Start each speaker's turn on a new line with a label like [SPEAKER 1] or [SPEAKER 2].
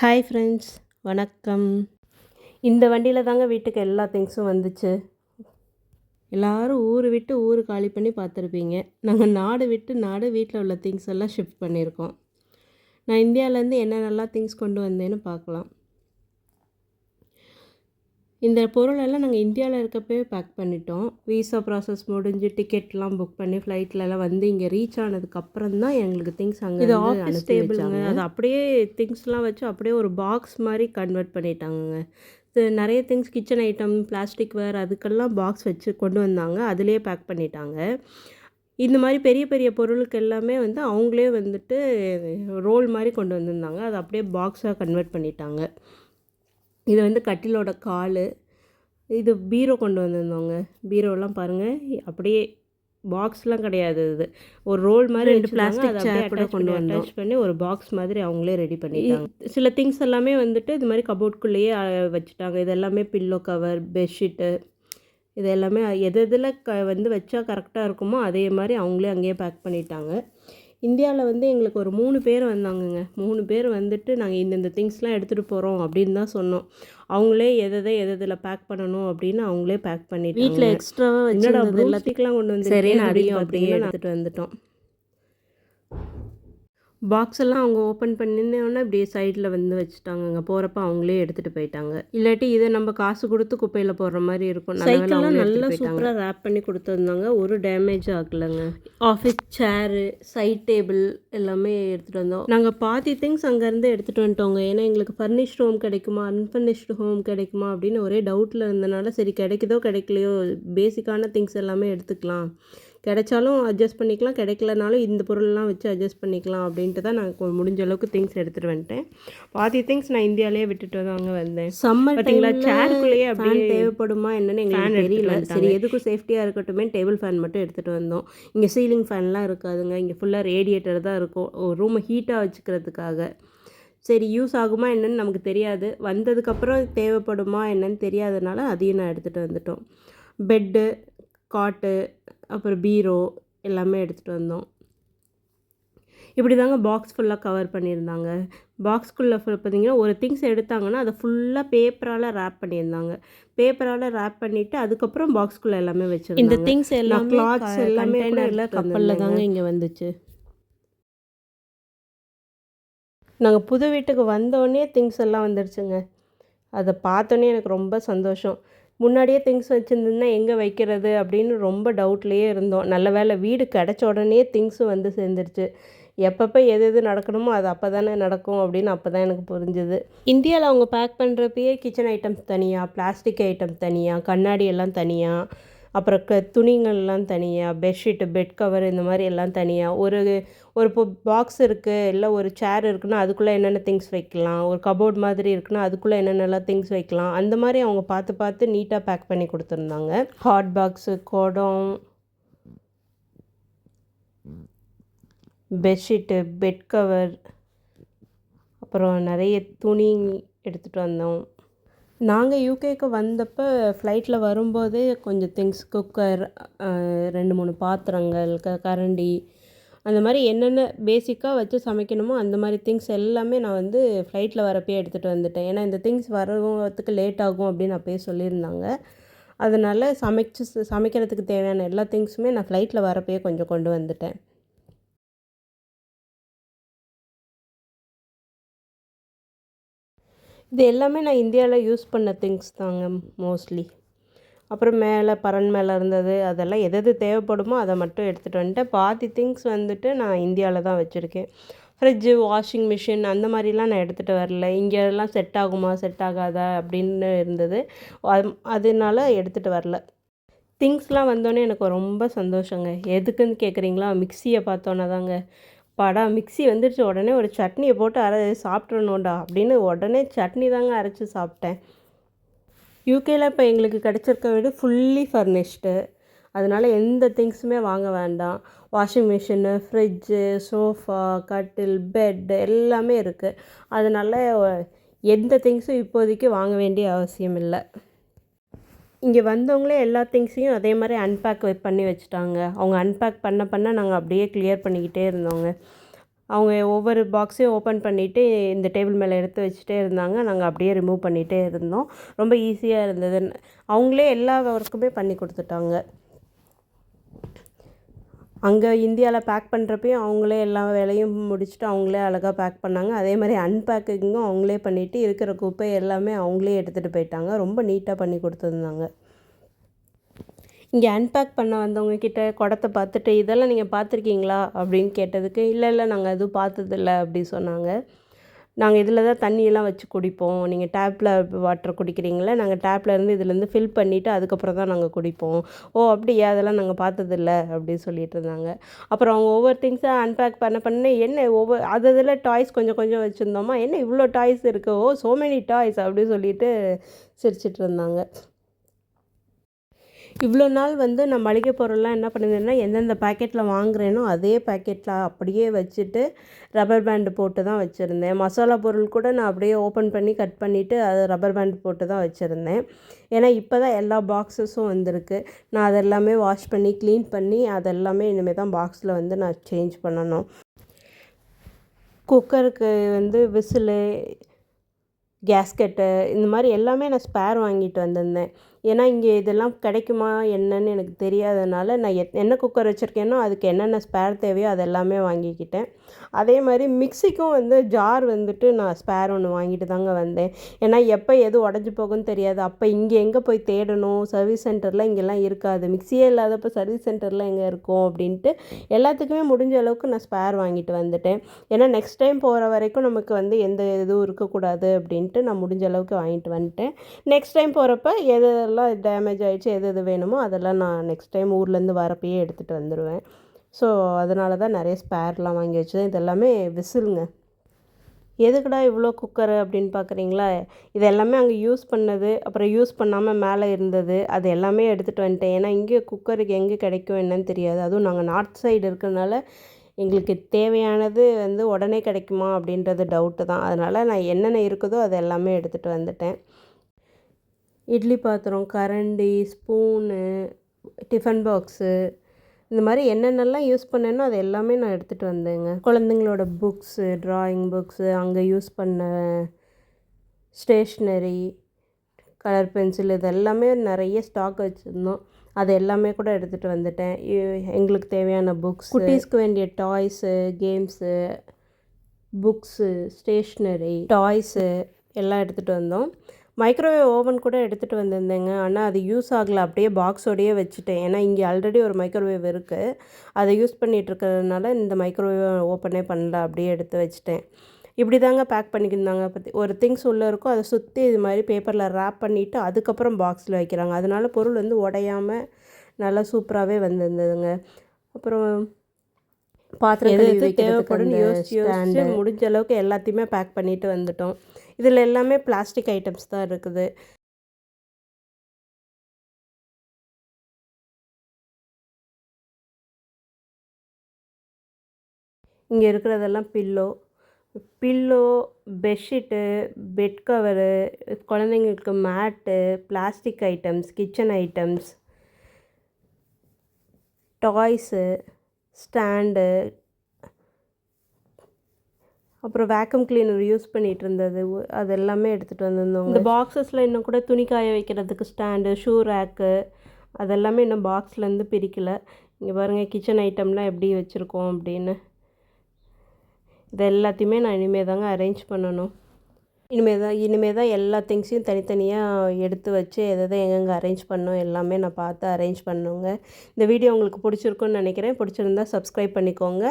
[SPEAKER 1] Hi friends வணக்கம். இந்த வண்டியில் தாங்க வீட்டுக்கு எல்லா திங்ஸும் வந்துச்சு. எல்லோரும் ஊர் விட்டு ஊர் காலி பண்ணி பார்த்துருப்பீங்க. நாங்கள் நாடு விட்டு நாடு வீட்டில் உள்ள திங்ஸ் எல்லாம் ஷிஃப்ட் பண்ணியிருக்கோம். நான் இந்தியாவிலேருந்து என்னென்னலாம் திங்ஸ் கொண்டு வந்தேன்னு பார்க்கலாம். இந்த பொருளெல்லாம் நாங்கள் இந்தியாவில் இருக்கப்பவே பேக் பண்ணிட்டோம். விசா ப்ராசஸ் முடிஞ்சு டிக்கெட்லாம் புக் பண்ணி ஃப்ளைட்லலாம் வந்து இங்கே ரீச் ஆனதுக்கப்புறம் தான் எங்களுக்கு திங்ஸ் அங்கே இது ஆஃபீஸ் டேபிளுங்க அது அப்படியே திங்ஸ்லாம் வச்சு அப்படியே ஒரு பாக்ஸ் மாதிரி கன்வெர்ட் பண்ணிட்டாங்கங்க. நிறைய things kitchen item plastic ware அதுக்கெல்லாம் பாக்ஸ் வச்சு கொண்டு வந்தாங்க. அதுலேயே பேக் பண்ணிட்டாங்க. இந்த மாதிரி பெரிய பெரிய பொருளுக்கு எல்லாமே வந்து அவங்களே வந்துட்டு ரோல் மாதிரி கொண்டு வந்திருந்தாங்க. அது அப்படியே பாக்ஸாக கன்வெர்ட் பண்ணிட்டாங்க. இது வந்து கட்டிலோட கால். இது பீரோ கொண்டு வந்திருந்தோங்க பீரோலாம் பாருங்கள் அப்படியே பாக்ஸ்லாம் கிடையாது இது. ஒரு ரோல் மாதிரி ரெண்டு பிளாஸ்டிக் சேர் கூட கொண்டு வந்து அட்டாச் பண்ணி ஒரு பாக்ஸ் மாதிரி அவங்களே ரெடி பண்ணிட்டாங்க. சில திங்ஸ் எல்லாமே வந்துட்டு இது மாதிரி கபோர்ட்குள்ளேயே வச்சுட்டாங்க. இது எல்லாமே பில்லோ கவர் பெட்ஷீட்டு இது எல்லாமே எது எதில் க வந்து வச்சா கரெக்டாக இருக்குமோ அதே மாதிரி அவங்களே அங்கேயே பேக் பண்ணிட்டாங்க. இந்தியாவில் வந்து எங்களுக்கு ஒரு மூணு பேர் வந்தாங்கங்க. மூணு பேர் வந்துட்டு நாங்கள் இந்தந்த திங்ஸ்லாம் எடுத்துகிட்டு போகிறோம் அப்படின்னு தான் சொன்னோம். அவங்களே எதை எது எதில் பேக் பண்ணணும் அப்படின்னு அவங்களே பேக் பண்ணிட்டு வீட்டில் எக்ஸ்ட்ராவாக வச்சு எல்லாத்துக்கெலாம் கொண்டு வந்து சரி அப்படியே எடுத்துகிட்டு வந்துட்டோம். பாக்ஸ் எல்லாம் அவங்க ஓப்பன் பண்ணினோடனே இப்படியே சைடில் வந்து வச்சுட்டாங்கங்க போகிறப்ப அவங்களே எடுத்துகிட்டு போயிட்டாங்க. இல்லாட்டி இதை நம்ம காசு கொடுத்து குப்பையில் போடுற மாதிரி இருக்கும். சைக்கிள்லாம் நல்லா சூப்பராக ரேப் பண்ணி கொடுத்துருந்தாங்க. ஒரு டேமேஜ் ஆகலைங்க. ஆஃபீஸ் சேரு சைட் டேபிள் எல்லாமே எடுத்துகிட்டு வந்தோம். நாங்கள் பாதி திங்ஸ் அங்கேருந்து எடுத்துகிட்டு வந்துட்டோங்க. ஏன்னா எங்களுக்கு ஃபர்னிஷ்டு ஹோம் கிடைக்குமா? அன்ஃபர்னிஷ்டு ஹோம் கிடைக்குமா? அப்படின்னு ஒரே டவுட்டில் இருந்தனால சரி கிடைக்குதோ கிடைக்கலையோ பேசிக்கான திங்ஸ் எல்லாமே எடுத்துக்கலாம். கிடைச்சாலும் அட்ஜஸ்ட் பண்ணிக்கலாம். கிடைக்கலனாலும் இந்த பொருள்லாம் வச்சு அட்ஜஸ்ட் பண்ணிக்கலாம் அப்படின்ட்டு தான் நான் முடிஞ்ச அளவுக்கு திங்ஸ் எடுத்துகிட்டு வந்துட்டேன். பாதி திங்ஸ் நான் இந்தியாவிலே விட்டுட்டு தாங்க வந்தேன். சம்மர் பார்த்தீங்களா சேர்க்குள்ளேயே அப்படியே தேவைப்படுமா என்னென்னு எங்களுக்கு தெரியல. சரி எதுக்கும் சேஃப்டியாக இருக்கட்டுமே டேபிள் ஃபேன் மட்டும் எடுத்துகிட்டு வந்தோம். இங்கே சீலிங் ஃபேன்லாம் இருக்காதுங்க. இங்கே ஃபுல்லாக ரேடியேட்டர் தான் இருக்கும். ரூமை ஹீட்டாக வச்சுக்கிறதுக்காக. சரி யூஸ் ஆகுமா என்னன்னு நமக்கு தெரியாது. வந்ததுக்கப்புறம் தேவைப்படுமா என்னன்னு தெரியாதனால அதையும் நான் எடுத்துகிட்டு வந்துட்டோம். பெட்டு காட்டு அப்புறம் பீரோ எல்லாமே எடுத்துகிட்டு வந்தோம். இப்படி தாங்க பாக்ஸ் ஃபுல்லாக கவர் பண்ணியிருந்தாங்க. பாக்ஸ்குள்ளே ஃபுல் பார்த்தீங்கன்னா ஒரு திங்ஸ் எடுத்தாங்கன்னா அதை ஃபுல்லாக பேப்பரால் ரேப் பண்ணியிருந்தாங்க. பேப்பரால் ரேப் பண்ணிவிட்டு அதுக்கப்புறம் பாக்ஸ்குள்ளே எல்லாமே வச்சுருந்தாங்க. இந்த திங்ஸ் எல்லாம் கிளாத்ஸ் எல்லாமே எல்லாம் கப்பலில் தாங்க இங்கே வந்துச்சு. நாங்கள் புது வீட்டுக்கு வந்தோடனே திங்ஸ் எல்லாம் வந்துடுச்சுங்க அதை பார்த்தோன்னே எனக்கு ரொம்ப சந்தோஷம். முன்னாடியே திங்ஸ் வச்சுருந்தோம்னா எங்கே வைக்கிறது அப்படின்னு ரொம்ப டவுட்லேயே இருந்தோம். நல்ல வேலை வீடு கிடச்ச உடனே திங்ஸும் வந்து சேர்ந்துருச்சு. எப்பப்போ எது எது நடக்கணுமோ அது அப்போ தானே நடக்கும் அப்படின்னு அப்போ தான் எனக்கு புரிஞ்சுது. இந்தியாவில் அவங்க பேக் பண்ணுறப்பயே கிச்சன் ஐட்டம்ஸ் தனியாக பிளாஸ்டிக் ஐட்டம் தனியாக கண்ணாடி எல்லாம் தனியாக அப்புறம் க துணிங்கள்லாம் தனியாக பெட்ஷீட்டு பெட் கவர் இந்த மாதிரி எல்லாம் தனியாக ஒரு ஒரு இப்போ பாக்ஸ் இருக்குது இல்லை ஒரு சேர் இருக்குன்னா அதுக்குள்ளே என்னென்ன திங்ஸ் வைக்கலாம் ஒரு கபோர்ட் மாதிரி இருக்குன்னா அதுக்குள்ளே என்னென்னலாம் திங்ஸ் வைக்கலாம் அந்த மாதிரி அவங்க பார்த்து பார்த்து நீட்டாக பேக் பண்ணி கொடுத்துருந்தாங்க. ஹாட் பாக்ஸு குடம் பெட்ஷீட்டு பெட் கவர் அப்புறம் நிறைய துணி எடுத்துகிட்டு வந்தோம். நாங்கள் யூகேக்கு வந்தப்போ ஃப்ளைட்டில் வரும்போதே கொஞ்சம் திங்ஸ் குக்கர் ரெண்டு மூணு பாத்திரங்கள் க கரண்டி அந்த மாதிரி என்னென்ன பேசிக்காக வச்சு சமைக்கணுமோ அந்த மாதிரி திங்ஸ் எல்லாமே நான் வந்து ஃப்ளைட்டில் வரப்பே எடுத்துகிட்டு வந்துட்டேன். ஏன்னா இந்த திங்ஸ் வரதுக்கு லேட் ஆகும் அப்படின்னு அப்பயே சொல்லியிருந்தாங்க. அதனால் சமைச்சு சமைக்கிறதுக்கு தேவையான எல்லா திங்ஸுமே நான் ஃப்ளைட்டில் வரப்பயே கொஞ்சம் கொண்டு வந்துட்டேன். இது எல்லாமே நான் இந்தியாவில் யூஸ் பண்ண திங்ஸ் தாங்க மோஸ்ட்லி. அப்புறம் மேலே பரன் மேலே இருந்தது அதெல்லாம் எது எது தேவைப்படுமோ அதை மட்டும் எடுத்துகிட்டு வந்துட்டேன். பாதி திங்ஸ் வந்துட்டு நான் இந்தியாவில் தான் வச்சுருக்கேன். ஃப்ரிட்ஜு வாஷிங் மிஷின் அந்த மாதிரிலாம் நான் எடுத்துகிட்டு வரல. இங்கெல்லாம் செட் ஆகுமா செட் ஆகாதா அப்படின்னு இருந்தது. அதனால எடுத்துகிட்டு வரல. திங்ஸ்லாம் வந்தோடனே எனக்கு ரொம்ப சந்தோஷங்க. எதுக்குன்னு கேட்குறீங்களா மிக்சியை பார்த்தோன்னே தாங்க. பாடா மிக்ஸி வந்துடுச்சு உடனே ஒரு சட்னியை போட்டு அரை சாப்பிட்றணும்டா அப்படின்னு உடனே சட்னி தாங்க அரைச்சி சாப்பிட்டேன். யூகேயில் இப்போ எங்களுக்கு கிடச்சிருக்க வீடு ஃபுல்லி ஃபர்னிஷ்டு அதனால் எந்த திங்ஸுமே வாங்க வேண்டாம். வாஷிங் மிஷினு ஃப்ரிட்ஜு சோஃபா கட்டில் பெட் எல்லாமே இருக்குது அதனால் எந்த திங்ஸும் இப்போதைக்கு வாங்க வேண்டிய அவசியம் இல்லை. இங்கே வந்தவங்களே எல்லா திங்ஸையும் அதே மாதிரி அன்பேக் பண்ணி வச்சுட்டாங்க. அவங்க அன்பேக் பண்ண பண்ண நாங்கள் அப்படியே கிளியர் பண்ணிக்கிட்டே இருந்தோங்க. அவங்க ஒவ்வொரு பாக்ஸையும் ஓப்பன் பண்ணிவிட்டு இந்த டேபிள் மேலே எடுத்து வச்சுட்டே இருந்தாங்க. நாங்கள் அப்படியே ரிமூவ் பண்ணிகிட்டே இருந்தோம். ரொம்ப ஈஸியாக இருந்தது அவங்களே எல்லா ஒர்க்குமே பண்ணி கொடுத்துட்டாங்க. அங்கே இந்தியாவில் பேக் பண்ணுறப்பையும் அவங்களே எல்லா வேலையும் முடிச்சுட்டு அவங்களே அழகாக பேக் பண்ணாங்க. அதே மாதிரி அன்பேக்கிங்கும் அவங்களே பண்ணிவிட்டு இருக்கிற குப்பை எல்லாமே அவங்களே எடுத்துகிட்டு போயிட்டாங்க. ரொம்ப நீட்டாக பண்ணி கொடுத்துருந்தாங்க. இங்கே அன்பேக் பண்ண வந்தவங்க கிட்ட குடத்தை பார்த்துட்டு இதெல்லாம் நீங்கள் பார்த்துருக்கீங்களா? அப்படின்னு கேட்டதுக்கு இல்லை இல்லை நாங்கள் எதுவும் பார்த்ததில்ல அப்படி சொன்னாங்க. நாங்கள் இதில் தான் தண்ணியெல்லாம் வச்சு குடிப்போம். நீங்கள் டேப்பில் வாட்டர் குடிக்கிறீங்களே நாங்கள் டேப்பில் இருந்து இதுலேருந்து ஃபில் பண்ணிவிட்டு அதுக்கப்புறம் தான் நாங்கள் குடிப்போம். ஓ அப்படியா? அதெல்லாம் நாங்கள் பார்த்ததில்ல அப்படின்னு சொல்லிட்டு இருந்தாங்க. அப்புறம் அவங்க ஒவ்வொரு திங்ஸாக அன்பேக் பண்ண பண்ண என்ன ஒவ்வொரு அது இதில் டாய்ஸ் கொஞ்சம் கொஞ்சம் வச்சுருந்தோமா? என்ன இவ்வளோ டாய்ஸ் இருக்குது ஓ சோ மெனி டாய்ஸ் அப்படின்னு சொல்லிட்டு சிரிச்சிட்டு இருந்தாங்க. இவ்வளோ நாள் வந்து நான் மளிகை பொருள்லாம் என்ன பண்ணியிருந்தேன்னா எந்தெந்த பேக்கெட்டில் வாங்குறேனோ அதே பேக்கெட்டில் அப்படியே வச்சுட்டு ரப்பர் பேண்டு போட்டு தான் வச்சுருந்தேன். மசாலா பொருள் கூட நான் அப்படியே ஓப்பன் பண்ணி கட் பண்ணிவிட்டு அதை ரப்பர் பேண்ட் போட்டு தான் வச்சுருந்தேன். ஏன்னா இப்போ தான் எல்லா பாக்ஸஸும் வந்திருக்கு. நான் அதெல்லாமே வாஷ் பண்ணி க்ளீன் பண்ணி அதெல்லாமே இனிமேல் தான் பாக்ஸில் வந்து நான் சேஞ்ச் பண்ணணும். குக்கருக்கு வந்து விசிலு கேஸ்கெட்டு இந்த மாதிரி எல்லாமே நான் ஸ்பேர் வாங்கிட்டு வந்திருந்தேன். ஏன்னா இங்கே இதெல்லாம் கிடைக்குமா என்னன்னு எனக்கு தெரியாதனால நான் எத் என்ன குக்கர் வச்சுருக்கேனோ அதுக்கு என்னென்ன ஸ்பேர் தேவையோ அது எல்லாமே வாங்கிக்கிட்டேன். அதே மாதிரி மிக்சிக்கும் வந்து ஜார் வந்துட்டு நான் ஸ்பேர் ஒன்று வாங்கிட்டு தாங்க வந்தேன். ஏன்னா எப்போ எது உடஞ்சி போகும்னு தெரியாது. அப்போ இங்கே எங்கே போய் தேடணும்? சர்வீஸ் சென்டரில் இங்கெல்லாம் இருக்காது. மிக்சியே இல்லாதப்போ சர்வீஸ் சென்டரில் எங்கே இருக்கும்? அப்படின்ட்டு எல்லாத்துக்குமே முடிஞ்ச அளவுக்கு நான் ஸ்பேர் வாங்கிட்டு வந்துட்டேன். ஏன்னா நெக்ஸ்ட் டைம் போகிற வரைக்கும் நமக்கு வந்து எந்த இதுவும் இருக்கக்கூடாது அப்படின்ட்டு நான் முடிஞ்ச அளவுக்கு வாங்கிட்டு வந்துட்டேன். நெக்ஸ்ட் டைம் போகிறப்ப எது எதெல்லாம் டேமேஜ் ஆகிடுச்சு எது எது வேணுமோ அதெல்லாம் நான் நெக்ஸ்ட் டைம் ஊர்லேருந்து வரப்பயே எடுத்துகிட்டு வந்துடுவேன் ஸோ அதனால தான் நிறைய ஸ்பேர்லாம் வாங்கி வச்சுதான் இது எல்லாமே விசிலுங்க. எதுக்குடா இவ்வளோ குக்கரு அப்படின்னு பார்க்குறீங்களா இது எல்லாமே அங்கே யூஸ் பண்ணது அப்புறம் யூஸ் பண்ணாமல் மேலே இருந்தது அது எல்லாமே எடுத்துகிட்டு வந்துட்டேன். ஏன்னா இங்கே குக்கருக்கு எங்கே கிடைக்கும் என்னன்னு தெரியாது. அதுவும் நாங்கள் நார்த் சைடு இருக்கிறனால எங்களுக்கு தேவையானது வந்து உடனே கிடைக்குமா அப்படின்றது டவுட்டு தான். அதனால் நான் என்னென்ன இருக்குதோ அது எல்லாமே எடுத்துகிட்டு வந்துட்டேன். இட்லி பாத்திரம் கரண்டி ஸ்பூனு டிஃபன் பாக்ஸு இந்த மாதிரி என்னென்னலாம் யூஸ் பண்ணேனோ அது எல்லாமே நான் எடுத்துகிட்டு வந்தேங்க. குழந்தைங்களோட புக்ஸு ட்ராயிங் புக்ஸு அங்கே யூஸ் பண்ண ஸ்டேஷ்னரி கலர் பென்சில் இது எல்லாமே நிறைய ஸ்டாக் வச்சுருந்தோம். அது எல்லாமே கூட எடுத்துகிட்டு வந்துட்டேன். எங்களுக்கு தேவையான புக்ஸ் குட்டீஸ்க்கு வேண்டிய toys games books stationery toys எல்லாம் எடுத்துகிட்டு வந்தோம். மைக்ரோவேவ் ஓவன் கூட எடுத்துகிட்டு வந்திருந்தேங்க. ஆனால் அது யூஸ் ஆகலை. அப்படியே பாக்ஸோடையே வச்சுட்டேன். ஏன்னா இங்கே ஆல்ரெடி ஒரு மைக்ரோவேவ் இருக்குது அதை யூஸ் பண்ணிகிட்டு இந்த மைக்ரோவேவ் ஓப்பனே பண்ணல. அப்படியே எடுத்து வச்சுட்டேன். இப்படி தாங்க பேக் பண்ணிக்கிருந்தாங்க. பற்றி ஒரு திங்ஸ் உள்ளே இருக்கும் அதை சுற்றி இது மாதிரி பேப்பரில் ரேப் பண்ணிவிட்டு அதுக்கப்புறம் பாக்ஸில் வைக்கிறாங்க. அதனால் பொருள் வந்து உடையாமல் நல்லா சூப்பராகவே வந்திருந்ததுங்க. அப்புறம் பாத்திரம் எது தேவைப்படும்? யோசிச்சு யோசிச்சு முடிஞ்ச அளவுக்கு எல்லாத்தையுமே பேக் பண்ணிட்டு வந்துட்டோம். இதில் எல்லாமே பிளாஸ்டிக் ஐட்டம்ஸ் தான் இருக்குது. இங்கே இருக்கிறதெல்லாம் pillow pillow bedsheet bed cover குழந்தைங்களுக்கு mat plastic items kitchen items toys stand அப்புறம் வேக்கம் கிளீனர் யூஸ் பண்ணிகிட்டு இருந்தது அது எல்லாமே எடுத்துகிட்டு வந்திருந்தோம். இந்த பாக்ஸஸில் இன்னும் கூட துணி காய வைக்கிறதுக்கு ஸ்டாண்டு ஷூ ரேக்கு அதெல்லாமே இன்னும் பாக்ஸ்லேருந்து பிரிக்கலை. இங்கே பாருங்கள் கிச்சன் ஐட்டம்லாம் எப்படி வச்சுருக்கோம் அப்படின்னு. இது எல்லாத்தையுமே நான் இனிமேல் தாங்க அரேஞ்ச் பண்ணணும். இனிமேல் தான் இனிமேல் தான் எல்லா திங்ஸையும் தனித்தனியாக எடுத்து வச்சு எதை எதை எங்கெங்கே அரேஞ்ச் பண்ணோம் எல்லாமே நான் பார்த்து அரேஞ்ச் பண்ணுங்க. இந்த வீடியோ உங்களுக்கு பிடிச்சிருக்குன்னு நினைக்கிறேன். பிடிச்சிருந்தா சப்ஸ்கிரைப் பண்ணிக்கோங்க.